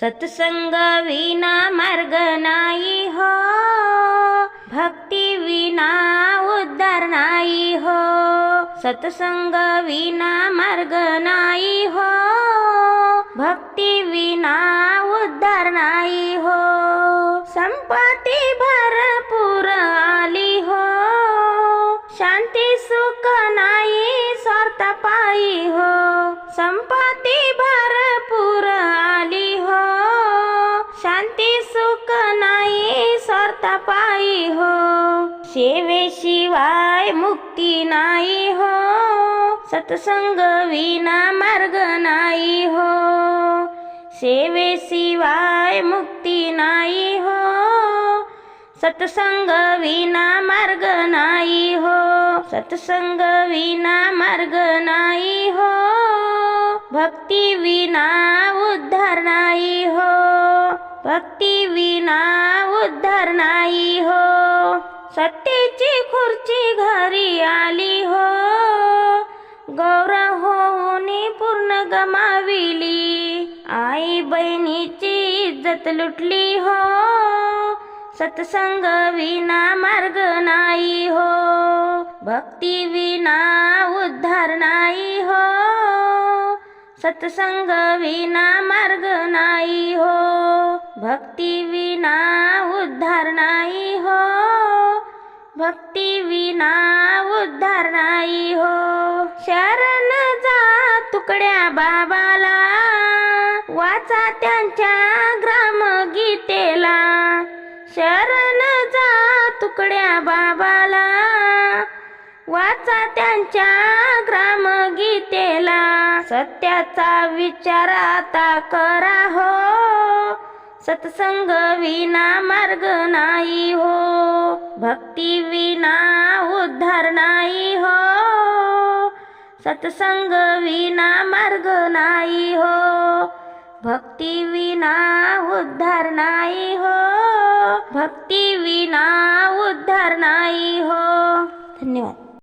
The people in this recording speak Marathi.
सत्संग विना मार्ग नाही हो. भक्ती विना उद्धार नाही हो. सत्संग विना मार्ग नाही हो. भक्ती विना उद्धार नाही हो. संपत्ती भरपूर आली हो. शांती सुख नाही स्वार्थ पायी हो. संप शांती सुख नाही स्वार्था पायी हो. सेवेशिवाय मुक्ती नाही हो. सत्संग विना मार्ग नाही हो. सेवेशिवाय मुक्ती नाही हो. सत्संग विना मार्ग नाही हो. सत्संग विना मार्ग नाही हो. भक्ती विना उद्धार नाही हो. भक्ती विना उद्धार नाही हो. सत्तेची खुर्ची घरी आली हो. गौरव होऊन पूर्ण गमाविली. आई बहिणीची इज्जत लुटली हो. सत्संग विना मार्ग नाही हो. भक्ती विना उद्धार नाही हो. सत्संग विना मार्ग नाही भक्ती विना उद्धार नाही हो. भक्ती विना उद्धार नाही हो. शरण जा तुकड्या बाबाला. वाचा त्यांच्या ग्राम गीतेला. शरण जा तुकड्या बाबाला. वाचा त्यांच्या ग्राम गीतेला. सत्याचा विचार आता करा हो. सत्संग विना मार्ग नाही हो. भक्ती विना उद्धार नाही हो. सत्संग विना मार्ग नाही हो. भक्ती विना उद्धार नाही हो. भक्ती विना उद्धार नाही हो. धन्यवाद.